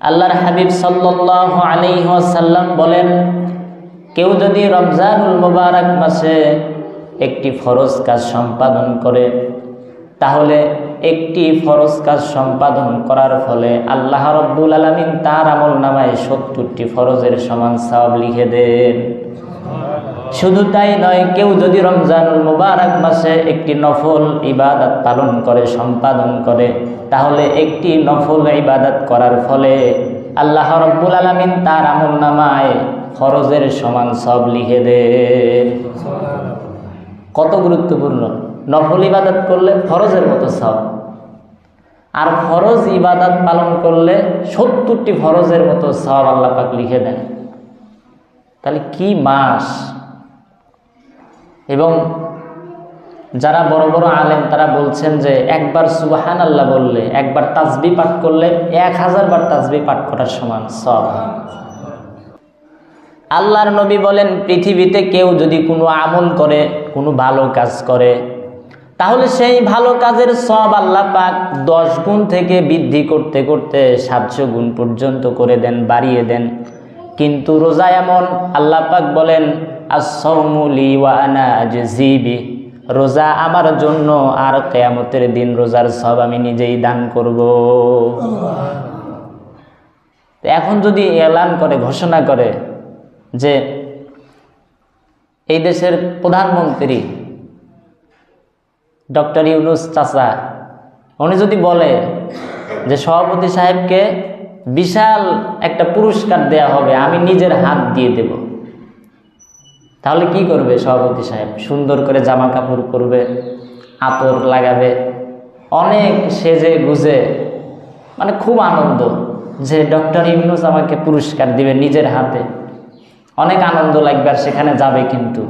আল্লাহর হাবিব সাল্লাহ আলিহাসাল্লাম বলেন, কেউ যদি রমজানুল মুবারক মাসে একটি ফরজ কাজ সম্পাদন করে, তাহলে একটি ফরজ কাজ সম্পাদন করার ফলে আল্লাহ রব্বুল আলমিন তার আমল নামায় সত্তরটি ফরজের সমান সাব লিখে দেন। শুধু তাই নয়, কেউ যদি রমজানুল মুবারক মাসে একটি নফল ইবাদত পালন করে, সম্পাদন করে, তাহলে একটি নফল ইবাদত করার ফলে আল্লাহ রব্বুল আলমিন তার আমল নামায় ফরজের সমান সব লিখে দেন কত গুরুত্বপূর্ণ। নফল ইবাদত করলে ফরজের মতো সব। আর ফরজ ইবাদত পালন করলে সত্তরটি ফরজের মতো সব আল্লাহ পাক লিখে দেন। তাহলে কি মাস? এবং যারা বড় বড় আলেম, তারা বলছেন যে একবার সুবাহান আল্লাহ বললে, একবার তাজবি পাঠ করলে এক হাজার বার তাজবি পাঠ করার সমান সব আল্লাহর নবী বলেন, পৃথিবীতে কেউ যদি কোনো আমল করে, কোনো ভালো কাজ করে, তাহলে সেই ভালো কাজের সব আল্লাহ পাক দশ গুণ থেকে বৃদ্ধি করতে করতে সাতশো গুণ পর্যন্ত করে দেন, বাড়িয়ে দেন। কিন্তু রোজা এমন, আল্লাহ পাক বলেন আসৌমুলি ওয়ানা রোজা আমার জন্য আর কেয়ামতের দিন রোজার সব আমি নিজেই দান করব। এখন যদি এলান করে, ঘোষণা করে যে এই দেশের প্রধানমন্ত্রী ডক্টর ইউনুস চাচা, উনি যদি বলে যে সভাপতি সাহেবকে বিশাল একটা পুরস্কার দেয়া হবে, আমি নিজের হাত দিয়ে দেব। তাহলে কি করবে সভাপতি সাহেব? সুন্দর করে জামা কাপড় পরবে, আতর লাগাবে, অনেক সেজে গুজে মানে খুব আনন্দ যে ডক্টর ইউনুস আমাকে পুরস্কার দিবে নিজের হাতে। অনেক আনন্দ লাগবে আর সেখানে যাবে কিন্তু।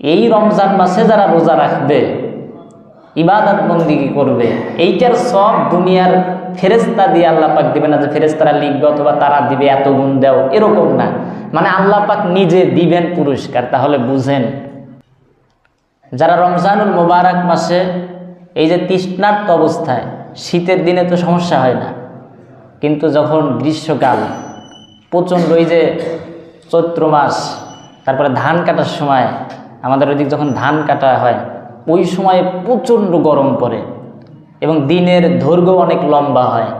এই রমজান মাসে যারা রোজা রাখবে ইবাদত বন্দিগি করবে? এইটার সব দুনিয়ার ফেরেস্তা দিয়ে আল্লাহ পাক দিবে না যে ফেরেস্তারা লিখবে অথবা তারা দিবে, এত গুণ দেও, এরকম না। মানে আল্লাহ পাক নিজে দিবেন পুরস্কার, তাহলে বুঝেন। যারা রমজানুল মোবারক মাসে এই যে তৃষ্ণার্ত অবস্থায়, শীতের দিনে তো সমস্যা হয় না। কিন্তু যখন গ্রীষ্মকাল, প্রচণ্ড ওই যে চৈত্র মাস, তারপরে ধান কাটার সময়, আমাদের ওইদিক যখন ধান কাটা হয় ওই সময়ে প্রচণ্ড গরম পড়ে এবং দিনের দৈর্ঘ্য অনেক লম্বা হয়।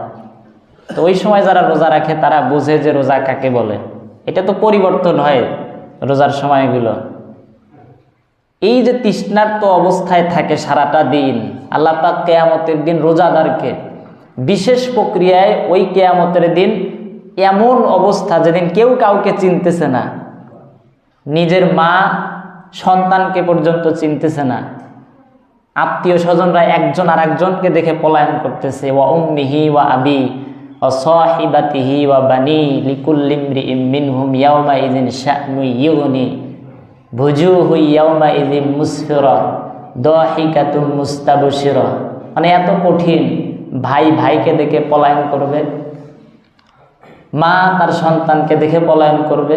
তো ওই সময় যারা রোজা রাখে, তারা বোঝে যে রোজা কাকে বলে। এটা তো পরিবর্তন হয় রোজার সময়গুলো। এই যে তৃষ্ণার্ত অবস্থায় থাকে সারাটা দিন, আল্লাহ পাক কেয়ামতের দিন রোজাদারকে বিশেষ প্রক্রিয়ায় ওই কেয়ামতের দিন এমন অবস্থা যেদিন কেউ কাউকে চিনতেছে না। নিজের মা সন্তানকে পর্যন্ত চিনতেছে না। আত্মীয় স্বজনরা একজন আর একজনকে দেখে পলায়ন করতেছে। ওয়া উম্মিহি ওয়া আবি ও সাহিবাতিহি ওয়া বানি লিকুল্লিমরি মিনহুম ইয়াউমা ইদিন শানু ইউগনি ভুজুহু ইয়াউমা ইদিন মুসফিরা দাহিকাতুম মুস্তাবশিরা। মানে এত কঠিন ভাই ভাইকে দেখে পলায়ন করবে, মা তার সন্তানকে দেখে পলায়ন করবে।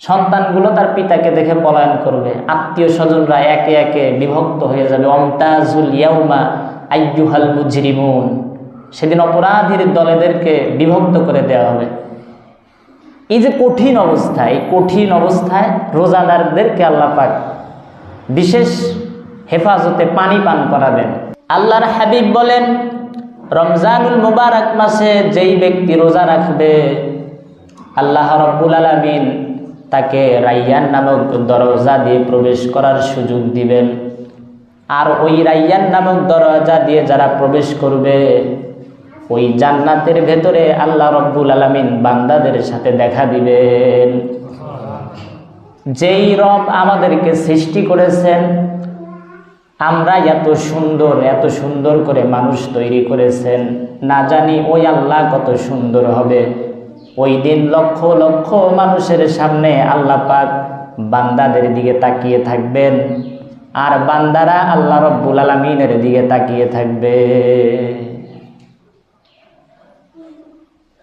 সন্তানগুলো তার পিতাকে দেখে পলায়ন করবে। আত্মীয় স্বজনরা একে একে বিভক্ত হয়ে যাবে। অমতাজুল ইয়াউমা আইয়ুহাল মুজরিমুন। সেদিন অপরাধীর দলেদেরকে বিভক্ত করে দেওয়া হবে। এই যে কঠিন অবস্থা, এই কঠিন অবস্থায় রোজাদারদেরকে আল্লাহ পাক বিশেষ হেফাজতে পানি পান করাবেন। আল্লাহর হাবিব বলেন, রমজানুল মুবারক মাসে যেই ব্যক্তি রোজা রাখবে, আল্লাহ রব্বুল আলমিন তাকে রাইয়ান নামক দরজা দিয়ে প্রবেশ করার সুযোগ দিবেন। আর ওই রাইয়ান নামক দরজা দিয়ে যারা প্রবেশ করবে, ওই জান্নাতের ভেতরে আল্লাহ রব্বুল আলমিন বান্দাদের সাথে দেখা দিবেন। যেই রব আমাদেরকে সৃষ্টি করেছেন, আমরা এত সুন্দর এত সুন্দর করে মানুষ তৈরি করেছেন। না জানি ওই আল্লাহ কত সুন্দর হবে। ওই দিন লক্ষ লক্ষ মানুষের সামনে আল্লাহ পাক বান্দাদের দিকে তাকিয়ে থাকবেন। আর বান্দারা আল্লাহ রব্বুল আলমিনের দিকে তাকিয়ে থাকবে।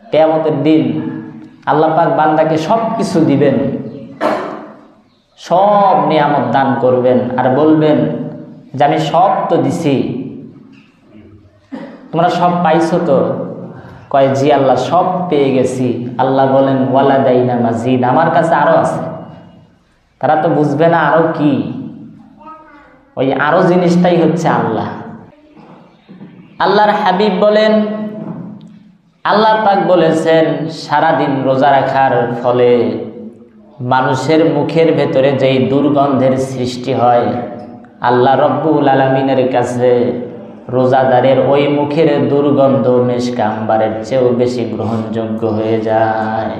কেয়ামতের দিন আল্লাহ পাক বান্দাকে সব কিছু দিবেন। সব নিয়ামত দান করবেন আর বলবেন যে, আমি সব তো দিছি। তোমরা সব পাইছো তো? কয়, জি আল্লাহ, সব পেয়ে গেছি। আল্লাহ বলেন, ওয়ালা দাইনা মাজিদ। আমার কাছে আরও আছে। তারা তো বুঝবে না আরও কি। ওই আরও জিনিসটাই হচ্ছে আল্লাহ। আল্লাহর হাবিব বলেন, আল্লাহ পাক বলেছেন, সারাদিন রোজা রাখার ফলে মানুষের মুখের ভেতরে যেই দুর্গন্ধের সৃষ্টি হয়, আল্লাহ রব্বুল আলমিনের কাছে রোজাদারের ওই মুখের দুর্গন্ধ মেশকাম্বারের চেয়েও বেশি গ্রহণযোগ্য হয়ে যায়।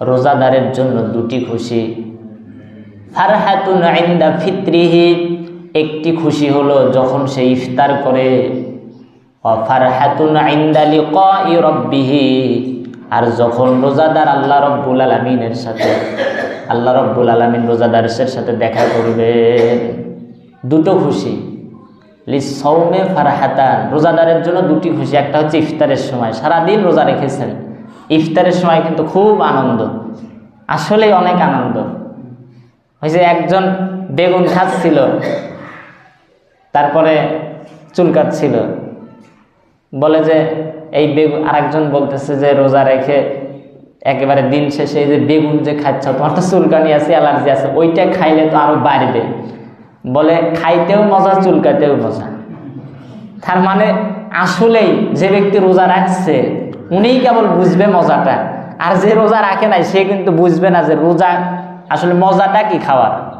রোজাদারের জন্য দুটি খুশি। ফারহাতুন ফিত্রিহি, একটি খুশি হলো যখন সে ইফতার করে। ফারহাতুন আইন্দা লিকাই রব্বিহি, আর যখন রোজাদার আল্লাহ রব্বুল আলমিনের সাথে, আল্লাহ রব্বুল আলমিন রোজাদারের সাথে দেখা করবে দুটো খুশি। লি সৌমে ফারহাতান। রোজাদারের জন্য দুটি খুশি, একটা হচ্ছে ইফতারের সময়। সারাদিন রোজা রেখেছেন। ইফতারের সময় কিন্তু খুব আনন্দ। আসলেই অনেক আনন্দ। যে একজন বেগুন খাচ্ছিল, তারপরে চুল কাটছিল। বলে যে, এই বেগুন আরেকজন বলতেছে যে, রোজা রেখে একেবারে দিন শেষে এই যে বেগুন যে খাচ্ছ, তোমার তো চুলকানি আছে, অ্যালার্জি আছে, ওইটা খাইলে তো আরও বাড়বে। বলে, খাইতেও মজা, চুলকাতেও মজা। তার মানে আসলেই যে ব্যক্তি রোজা রাখছে, উনিই কেবল বুঝবে মজাটা। আর যে রোজা রাখে নাই, সে কিন্তু বুঝবে না যে রোজা, আসলে মজাটা কি খাওয়ার।